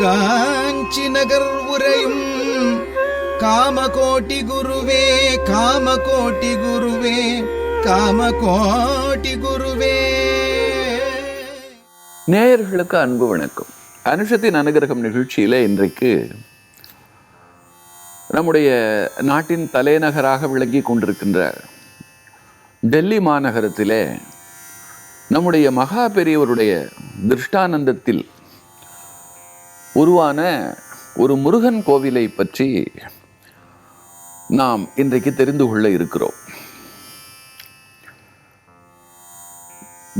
காஞ்சி நகர் உரையும் காமகோட்டி குருவே காமகோட்டி குருவே காமகோட்டி குருவே. நேயர்களுக்கு அன்பு வணக்கம். அனுஷத்தின் அனுகிரகம் நிகழ்ச்சியில் இன்றைக்கு நம்முடைய நாட்டின் தலைநகராக விளங்கி கொண்டிருக்கின்ற டெல்லி மாநகரத்திலே நம்முடைய மகா பெரியவருடைய திருஷ்டானந்தத்தில் உருவான ஒரு முருகன் கோவிலை பற்றி நாம் இன்றைக்கு தெரிந்து கொள்ள இருக்கிறோம்.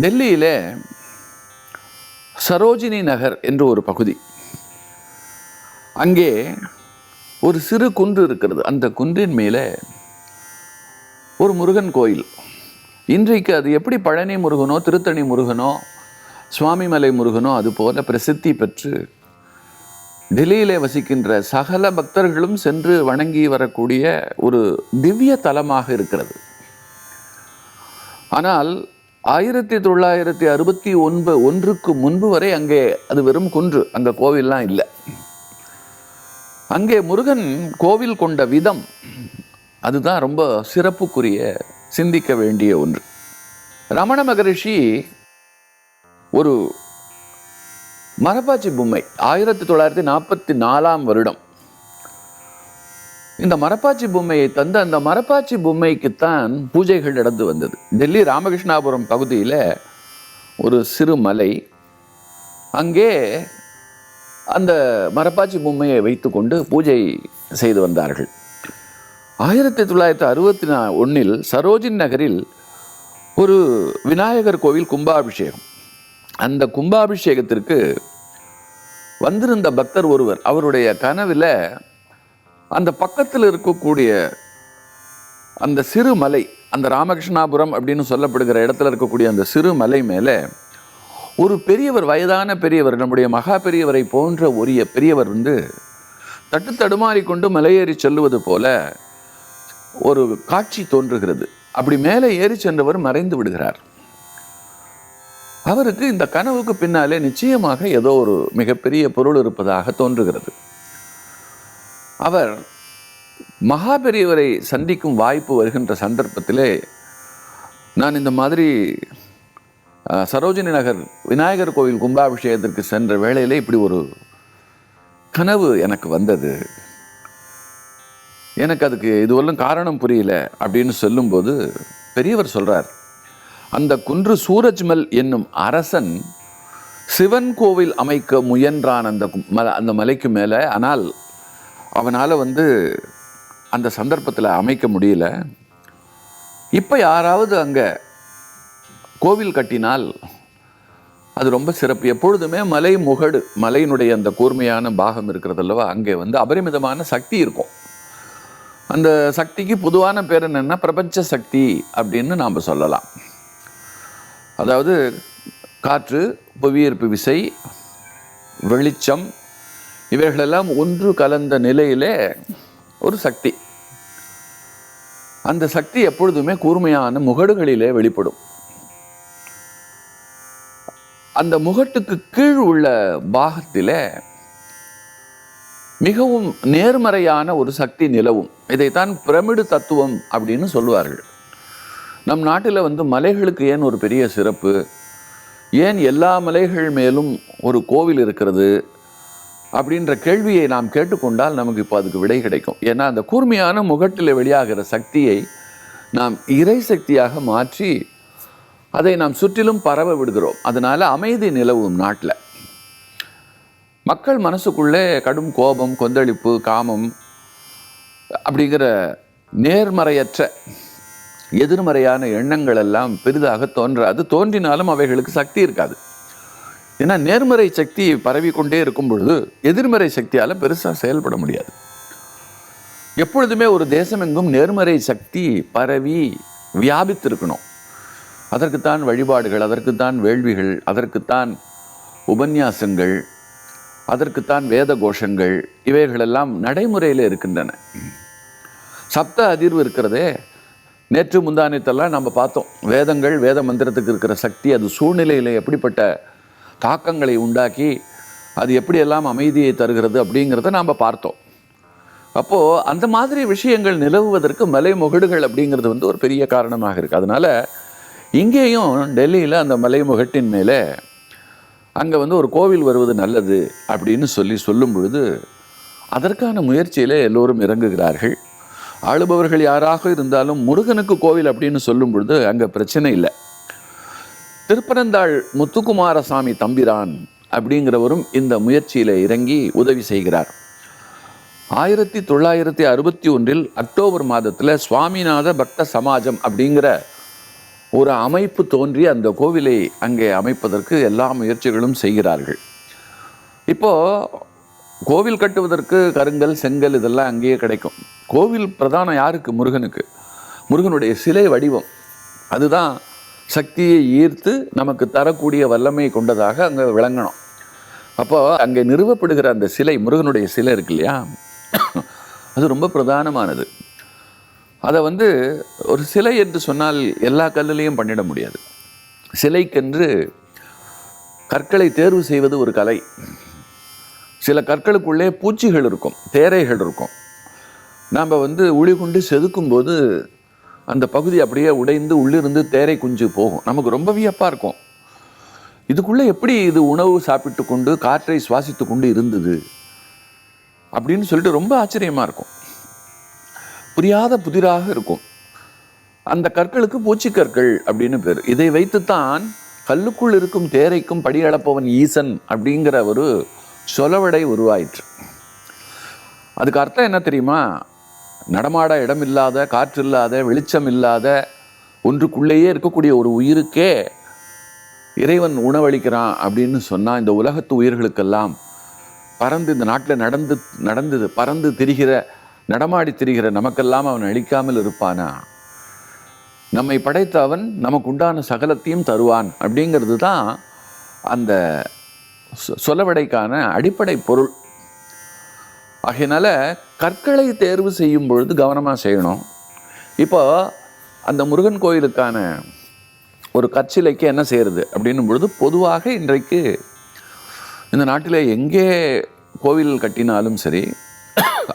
டெல்லியில் சரோஜினி நகர் என்று ஒரு பகுதி. அங்கே ஒரு சிறு குன்று இருக்கிறது. அந்த குன்றின் மேலே ஒரு முருகன் கோயில். இன்றைக்கு அது எப்படி பழனி முருகனோ திருத்தணி முருகனோ சுவாமிமலை முருகனோ அது போல பிரசித்தி பெற்று டெல்லியிலே வசிக்கின்ற சகல பக்தர்களும் சென்று வணங்கி வரக்கூடிய ஒரு திவ்ய தலமாக இருக்கிறது. ஆனால் ஆயிரத்தி தொள்ளாயிரத்தி அறுபத்தி ஒன்பது ஒன்றுக்கு முன்பு வரை அங்கே அது வெறும் குன்று அங்கே கோவில்லாம் இல்லை. அங்கே முருகன் கோவில் கொண்ட விதம் அதுதான் ரொம்ப சிறப்புக்குரிய சிந்திக்க வேண்டிய ஒன்று. ரமண மகரிஷி ஒரு மரப்பாச்சி பொம்மை ஆயிரத்தி தொள்ளாயிரத்தி நாற்பத்தி நாலாம் வருடம். இந்த மரப்பாச்சி பொம்மையை தந்து அந்த மரப்பாச்சி பொம்மைக்குத்தான் பூஜைகள் நடந்து வந்தது. டெல்லி ராமகிருஷ்ணாபுரம் பகுதியில் ஒரு சிறு மலை. அங்கே அந்த மரப்பாச்சி பொம்மையை வைத்துக்கொண்டு பூஜை செய்து வந்தார்கள். ஆயிரத்தி தொள்ளாயிரத்தி அறுபத்தி நா ஒன்றில் சரோஜின் நகரில் ஒரு விநாயகர் கோவில் கும்பாபிஷேகம். அந்த கும்பாபிஷேகத்திற்கு வந்திருந்த பக்தர் ஒருவர் அவருடைய கனவில் அந்த பக்கத்தில் இருக்கக்கூடிய அந்த சிறு மலை அந்த ராமகிருஷ்ணாபுரம் அப்படின்னு சொல்லப்படுகிற இடத்துல இருக்கக்கூடிய அந்த சிறு மலை மேலே ஒரு பெரியவர் வயதான பெரியவர் நம்முடைய மகா பெரியவரை போன்ற ஒரு பெரியவர் வந்து தட்டு தடுமாறி கொண்டு மலையேறி செல்லுவது போல ஒரு காட்சி தோன்றுகிறது. அப்படி மேலே ஏறி சென்றவர் மறைந்து விடுகிறார். அவருக்கு இந்த கனவுக்கு பின்னாலே நிச்சயமாக ஏதோ ஒரு மிகப்பெரிய பொருள் இருப்பதாக தோன்றுகிறது. அவர் மகா பெரியவரை சந்திக்கும் வாய்ப்பு வருகின்ற சந்தர்ப்பத்திலே நான் இந்த மாதிரி சரோஜினி நகர் விநாயகர் கோவில் கும்பாபிஷேகத்திற்கு சென்ற வேளையில் இப்படி ஒரு கனவு எனக்கு வந்தது. எனக்கு அதுக்கு இதுவரையும் காரணம் புரியல அப்படின்னு சொல்லும்போது பெரியவர் சொல்கிறார் அந்த குன்று சூரஜ்மல் என்னும் அரசன் சிவன் கோவில் அமைக்க முயன்றான் அந்த மலை மல அந்த மலைக்கு மேலே. ஆனால் அவனால் வந்து அந்த சந்தர்ப்பத்தில் அமைக்க முடியல. இப்போ யாராவது அங்கே கோவில் கட்டினால் அது ரொம்ப சிறப்பு. எப்பொழுதுமே மலை முகடு மலையினுடைய அந்த கூர்மையான பாகம் இருக்கிறது அல்லவா? அங்கே வந்து அபரிமிதமான சக்தி இருக்கும். அந்த சக்திக்கு பொதுவான பேர் என்னென்னா பிரபஞ்ச சக்தி அப்படின்னு நாம் சொல்லலாம். அதாவது காற்று புவியீர்ப்பு விசை வெளிச்சம் இவைகளெல்லாம் ஒன்று கலந்த நிலையிலே ஒரு சக்தி. அந்த சக்தி எப்பொழுதுமே கூர்மையான முகடுகளிலே வெளிப்படும். அந்த முகட்டுக்கு கீழ் உள்ள பாகத்திலே மிகவும் நேர்மறையான ஒரு சக்தி நிலவும். இதைத்தான் பிரமிடு தத்துவம் அப்படின்னு சொல்லுவார்கள். நம் நாட்டில் வந்து மலைகளுக்கு ஏன் ஒரு பெரிய சிறப்பு? ஏன் எல்லா மலைகள் மேலும் ஒரு கோவில் இருக்கிறது? அப்படின்ற கேள்வியை நாம் கேட்டுக்கொண்டால் நமக்கு இப்போ அதுக்கு விடை கிடைக்கும். ஏன்னா அந்த கூர்மையான முகட்டில் வெளியாகிற சக்தியை நாம் இறை சக்தியாக மாற்றி அதை நாம் சுற்றிலும் பரவ விடுகிறோம். அதனால் அமைதி நிலவும் நாட்டில். மக்கள் மனசுக்குள்ளே கடும் கோபம் கொந்தளிப்பு காமம் அப்படிங்கிற நேர்மறையற்ற எதிர்மறையான எண்ணங்கள் எல்லாம் பெரிதாக தோன்றாது தோன்றினாலும் அவைகளுக்கு சக்தி இருக்காது. ஏன்னா நேர்மறை சக்தி பரவி கொண்டே இருக்கும் பொழுது எதிர்மறை சக்தியால் பெருசாக செயல்பட முடியாது. எப்பொழுதுமே ஒரு தேசமெங்கும் நேர்மறை சக்தி பரவி வியாபித்திருக்கணும். அதற்குத்தான் வழிபாடுகள் அதற்குத்தான் வேள்விகள் அதற்குத்தான் உபன்யாசங்கள் அதற்குத்தான் வேத கோஷங்கள் இவைகளெல்லாம் நடைமுறையில் இருக்கின்றன. சப்த அதிர்வு இருக்கிறதே நேற்று முந்தானத்தெல்லாம் நம்ம பார்த்தோம். வேதங்கள் வேத மந்திரத்துக்கு இருக்கிற சக்தி அது சூழ்நிலையில் எப்படிப்பட்ட தாக்கங்களை உண்டாக்கி அது எப்படியெல்லாம் அமைதியை தருகிறது அப்படிங்கிறத நாம் பார்த்தோம். அப்போது அந்த மாதிரி விஷயங்கள் நிலவுவதற்கு மலைமுகடுகள் அப்படிங்கிறது வந்து ஒரு பெரிய காரணமாக இருக்குது அதனால் இங்கேயும் டெல்லியில் அந்த மலைமுகட்டின் மேலே அங்கே வந்து ஒரு கோவில் வருவது நல்லது அப்படின்னு சொல்லி சொல்லும் பொழுது அதற்கான முயற்சியில் எல்லோரும் இறங்குகிறார்கள். ஆளுபவர்கள் யாராக இருந்தாலும் முருகனுக்கு கோவில் அப்படின்னு சொல்லும் பொழுது அங்கே பிரச்சனை இல்லை. திருப்பனந்தாள் முத்துக்குமாரசாமி தம்பிரான் அப்படிங்கிறவரும் இந்த முயற்சியில் இறங்கி உதவி செய்கிறார். ஆயிரத்தி தொள்ளாயிரத்தி அறுபத்தி ஒன்றில் அக்டோபர் மாதத்தில் சுவாமிநாத பக்த சமாஜம் அப்படிங்கிற ஒரு அமைப்பு தோன்றி அந்த கோவிலை அங்கே அமைப்பதற்கு எல்லா முயற்சிகளும் செய்கிறார்கள். இப்போ கோவில் கட்டுவதற்கு கருங்கல் செங்கல் இதெல்லாம் அங்கேயே கிடைக்கும். கோவில் பிரதானம் யாருக்கு? முருகனுக்கு. முருகனுடைய சிலை வடிவம். அதுதான் சக்தியை ஈர்த்து நமக்கு தரக்கூடிய வல்லமை கொண்டதாக அங்கே விளங்கணும். அப்போ அங்கே நிறுவப்படுகிற அந்த சிலை முருகனுடைய சிலை இருக்கு இல்லையா? அது ரொம்ப பிரதானமானது. அதை வந்து ஒரு சிலை என்று சொன்னால் எல்லா கல்லுலேயும் பண்ணிட முடியாது. சிலைக்கென்று கற்களை தேர்வு செய்வது ஒரு கலை. சில கற்களுக்குள்ளே பூச்சிகள் இருக்கும் தேரைகள் இருக்கும். நாம் வந்து உளி கொண்டு செதுக்கும்போது அந்த பகுதி அப்படியே உடைந்து உள்ளிருந்து தேரை குஞ்சு போகும். நமக்கு ரொம்ப வியப்பாக இருக்கும். இதுக்குள்ளே எப்படி இது உணவு சாப்பிட்டு கொண்டு காற்றை சுவாசித்து கொண்டு இருந்தது? அப்படின்னு சொல்லிட்டு ரொம்ப ஆச்சரியமாக இருக்கும். புரியாத புதிராக இருக்கும். அந்த கற்களுக்கு பூச்சிக்கற்கள் அப்படின்னு பேர். இதை வைத்துத்தான் கல்லுக்குள் இருக்கும் தேரைக்கும் படி அளப்பவன் ஈசன் அப்படிங்கிற ஒரு சொலவடை உருவாயிற்று. அதுக்கு அர்த்தம் என்ன தெரியுமா? நடமாட இடமில்லாத காற்றில்லாத காற்று இல்லாத வெளிச்சம் இல்லாத ஒன்றுக்குள்ளேயே இருக்கக்கூடிய ஒரு உயிருக்கே இறைவன் உணவளிக்கிறான் அப்படின்னு சொன்னால் இந்த உலகத்து உயிர்களுக்கெல்லாம் பறந்து இந்த நாட்டில் நடந்து நடந்தது பறந்து திரிகிற நடமாடி திரிகிற நமக்கெல்லாம் அவன் அழிக்காமல் இருப்பானா? நம்மை படைத்த அவன் நமக்கு உண்டான சகலத்தையும் தருவான் அப்படிங்கிறது தான் அந்த சொ- சொலவடைக்கான அடிப்படை பொருள். ஆகையினால கற்களை தேர்வு செய்யும் பொழுது கவனமாக செய்யணும். இப்போ அந்த முருகன் கோயிலுக்கான ஒரு கற்சிலைக்கு என்ன செய்கிறது அப்படின்னும் பொழுது பொதுவாக இன்றைக்கு இந்த நாட்டில் எங்கே கோவில் கட்டினாலும் சரி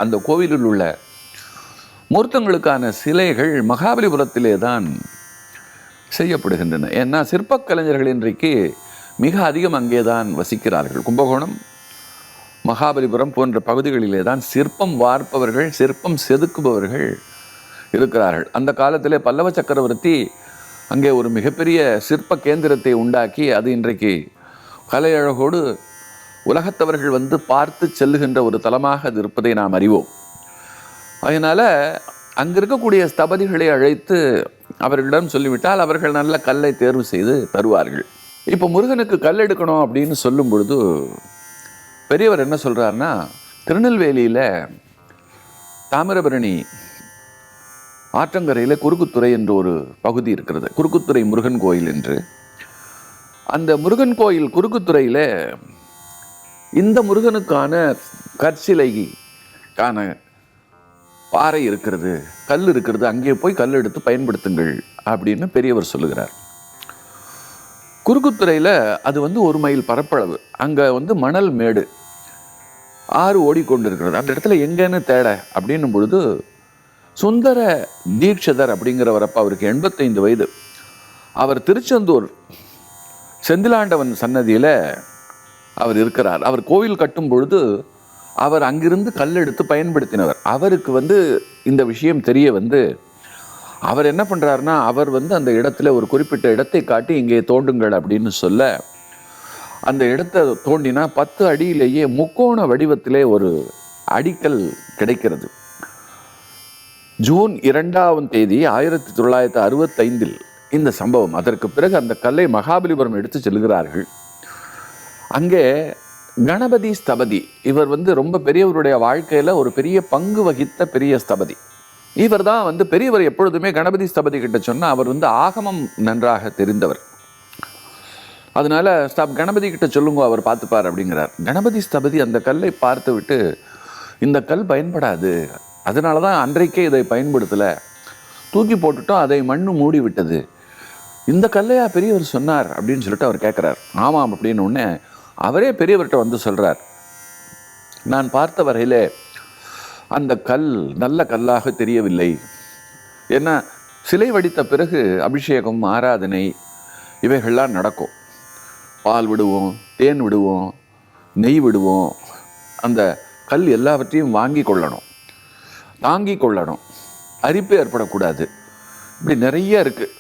அந்த கோவிலில் உள்ள மூர்த்தங்களுக்கான சிலைகள் மகாபலிபுரத்திலே தான் செய்யப்படுகின்றன. ஏன்னா சிற்பக் கலைஞர்கள் இன்றைக்கு மிக அதிகம் அங்கே தான் வசிக்கிறார்கள். கும்பகோணம் மகாபலிபுரம் போன்ற பகுதிகளிலே தான் சிற்பம் வார்ப்பவர்கள் சிற்பம் செதுக்குபவர்கள் இருக்கிறார்கள். அந்த காலத்திலே பல்லவ சக்கரவர்த்தி அங்கே ஒரு மிகப்பெரிய சிற்ப கேந்திரத்தை உண்டாக்கி அது இன்றைக்கு கலையழகோடு உலகத்தவர்கள் வந்து பார்த்து செல்லுகின்ற ஒரு தலமாக அது இருப்பதை நாம் அறிவோம். அதனால் அங்கே இருக்கக்கூடிய ஸ்தபதிகளை அழைத்து அவர்களிடம் சொல்லிவிட்டால் அவர்கள் நல்ல கல்லை தேர்வு செய்து தருவார்கள். இப்போ முருகனுக்கு கல் எடுக்கணும் அப்படின்னு சொல்லும் பொழுது பெரியவர் என்ன சொல்கிறாருன்னா திருநெல்வேலியில் தாமிரபரணி ஆற்றங்கரையில் குறுக்குத்துறை என்று ஒரு பகுதி இருக்கிறது. குறுக்குத்துறை முருகன் கோயில் என்று. அந்த முருகன் கோயில் குறுக்குத்துறையில் இந்த முருகனுக்கான கற்சிலைக்கான பாறை இருக்கிறது கல் இருக்கிறது அங்கே போய் கல் எடுத்து பயன்படுத்துங்கள் அப்படின்னு பெரியவர் சொல்லுகிறார். குறுக்குத்துறையில் அது வந்து ஒரு மைல் பரப்பளவு. அங்கே வந்து மணல் மேடு. ஆறு ஓடிக்கொண்டிருக்கிறது. அந்த இடத்துல எங்கேன்னு தேட அப்படின்னும் பொழுது சுந்தர தீட்சிதர் அப்படிங்கிறவர் அவருக்கு எண்பத்தைந்து வயது. அவர் திருச்செந்தூர் செந்திலாண்டவன் சன்னதியில் அவர் இருக்கிறார். அவர் கோவில் கட்டும் பொழுது அவர் அங்கிருந்து கல் எடுத்து பயன்படுத்தினவர். அவருக்கு வந்து இந்த விஷயம் தெரிய வந்து அவர் என்ன பண்ணுறாருன்னா அவர் வந்து அந்த இடத்துல ஒரு குறிப்பிட்ட இடத்தை காட்டி இங்கே தோண்டுங்கள் அப்படின்னு சொல்ல அந்த இடத்தை தோண்டினா பத்து அடியிலேயே முக்கோண வடிவத்திலே ஒரு அடிக்கல் கிடைக்கிறது. ஜூன் இரண்டாம் தேதி ஆயிரத்தி தொள்ளாயிரத்தி அறுபத்தைந்தில் இந்த சம்பவம். அதற்கு பிறகு அந்த கல்லை மகாபலிபுரம் எடுத்து செல்கிறார்கள். அங்கே கணபதி ஸ்தபதி இவர் வந்து ரொம்ப பெரியவருடைய வாழ்க்கையில் ஒரு பெரிய பங்கு வகித்த பெரிய ஸ்தபதி. இவர் தான் வந்து பெரியவர் எப்பொழுதுமே கணபதி ஸ்தபதி கிட்ட சொன்னால் அவர் வந்து ஆகமம் நன்றாக தெரிந்தவர். அதனால ஸ்தாப் கணபதி கிட்ட சொல்லுங்க அவர் பார்த்துப்பார் அப்படிங்கிறார். கணபதி ஸ்தபதி அந்த கல்லை பார்த்து விட்டு இந்த கல் பயன்படாது. அதனால தான் அன்றைக்கே இதை பயன்படுத்தலை. தூக்கி போட்டுட்டோம் அதை மண்ணு மூடி விட்டது இந்த கல்லையா பெரியவர் சொன்னார் அப்படின்னு சொல்லிட்டு அவர் கேட்குறார் ஆமாம் அப்படின்னு உடனே அவரே பெரியவர்கிட்ட வந்து சொல்கிறார் நான் பார்த்த வரையிலே அந்த கல் நல்ல கல்லாக தெரியவில்லை. ஏன்னா சிலை வடித்த பிறகு அபிஷேகம் ஆராதனை இவைகள்லாம் நடக்கும். பால் விடுவோம் தேன் விடுவோம் நெய் விடுவோம். அந்த கல் எல்லாவற்றையும் வாங்கி கொள்ளணும். தாங்கி கொள்ளணும். அரிப்பு ஏற்படக்கூடாது. இப்படி நிறைய இருக்குது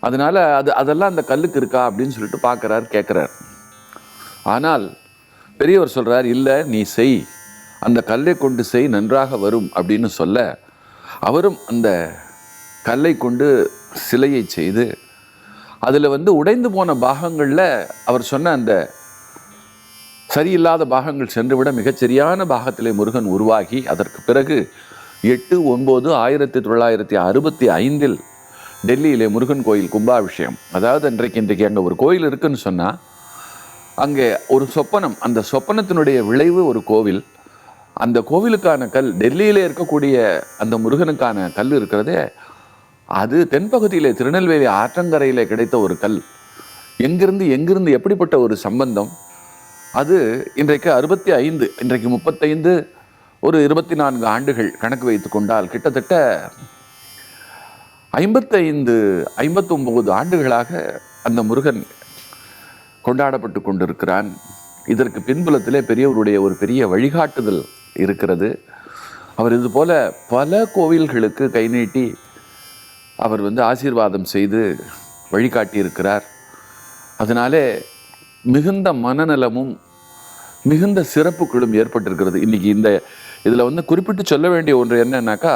அதனால் அது அதெல்லாம் அந்த கல்லுக்கு இருக்கா அப்படின்னு சொல்லிட்டு பார்க்குறார் கேட்குறார் ஆனால் பெரியவர் சொல்கிறார் இல்லை நீ செய். அந்த கல்லை கொண்டு செய் நன்றாக வரும் அப்படின்னு சொல்ல அவரும் அந்த கல்லை கொண்டு சிலையை செய்து அதில் வந்து உடைந்து போன பாகங்களில் அவர் சொன்ன அந்த சரியில்லாத பாகங்கள் சென்றுவிட மிகச்சரியான பாகத்திலே முருகன் உருவாகி அதற்கு பிறகு எட்டு ஒன்பது ஆயிரத்தி தொள்ளாயிரத்தி அறுபத்தி ஐந்தில் டெல்லியிலே முருகன் கோயில் கும்பாபிஷேகம். அதாவது இன்றைக்கு இன்றைக்கு அங்கே ஒரு கோயில் இருக்குன்னு சொன்னால் அங்கே ஒரு சொப்பனம் அந்த சொப்பனத்தினுடைய விளைவு ஒரு கோவில். அந்த கோவிலுக்கான கல் டெல்லியிலே இருக்கக்கூடிய அந்த முருகனுக்கான கல் இருக்கிறதே அது தென்பகுதியிலே திருநெல்வேலி ஆற்றங்கரையிலே கிடைத்த ஒரு கல். எங்கிருந்து எங்கிருந்து எப்படிப்பட்ட ஒரு சம்பந்தம்? அது இன்றைக்கு அறுபத்தி ஐந்து இன்றைக்கு முப்பத்தைந்து ஒரு இருபத்தி நான்கு ஆண்டுகள் கணக்கு வைத்து கொண்டால் கிட்டத்தட்ட ஐம்பத்தைந்து ஐம்பத்தொம்பது ஆண்டுகளாக அந்த முருகன் கொண்டாடப்பட்டு கொண்டிருக்கிறான். இதற்கு பின்புலத்திலே பெரியவருடைய ஒரு பெரிய வழிகாட்டுதல் இருக்கிறது. அவர் இது போல பல கோவில்களுக்கு கை நீட்டி அவர் வந்து ஆசீர்வாதம் செய்து வழிகாட்டியிருக்கிறார். அதனாலே மிகுந்த மனநலமும் மிகுந்த சிறப்புகளும் ஏற்பட்டிருக்கிறது. இன்றைக்கி இந்த இதில் வந்து குறிப்பிட்டு சொல்ல வேண்டிய ஒன்று என்னன்னாக்கா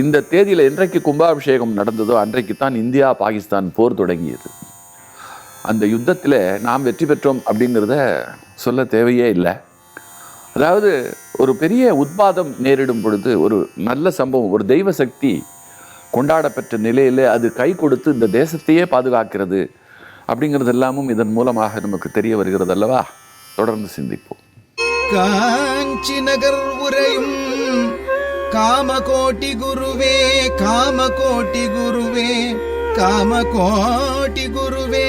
இந்த தேதியில் என்றைக்கு கும்பாபிஷேகம் நடந்ததோ அன்றைக்கு தான் இந்தியா பாகிஸ்தான் போர் தொடங்கியது. அந்த யுத்தத்தில் நாம் வெற்றி பெற்றோம் அப்படிங்கிறத சொல்ல தேவையே இல்லை. அதாவது ஒரு பெரிய உத்பாதம் நேரிடும் பொழுது ஒரு நல்ல சம்பவம் ஒரு தெய்வ சக்தி கொண்டாடப்பெற்ற நிலையில் அது கை கொடுத்து இந்த தேசத்தையே பாதுகாக்கிறது அப்படிங்கிறது எல்லாமும் இதன் மூலமாக நமக்கு தெரிய வருகிறது அல்லவா? தொடர்ந்து சிந்திப்போம். காஞ்சி நகர் உரையும் காமகோட்டி குருவே காமகோட்டி குருவே காமகோட்டி குருவே.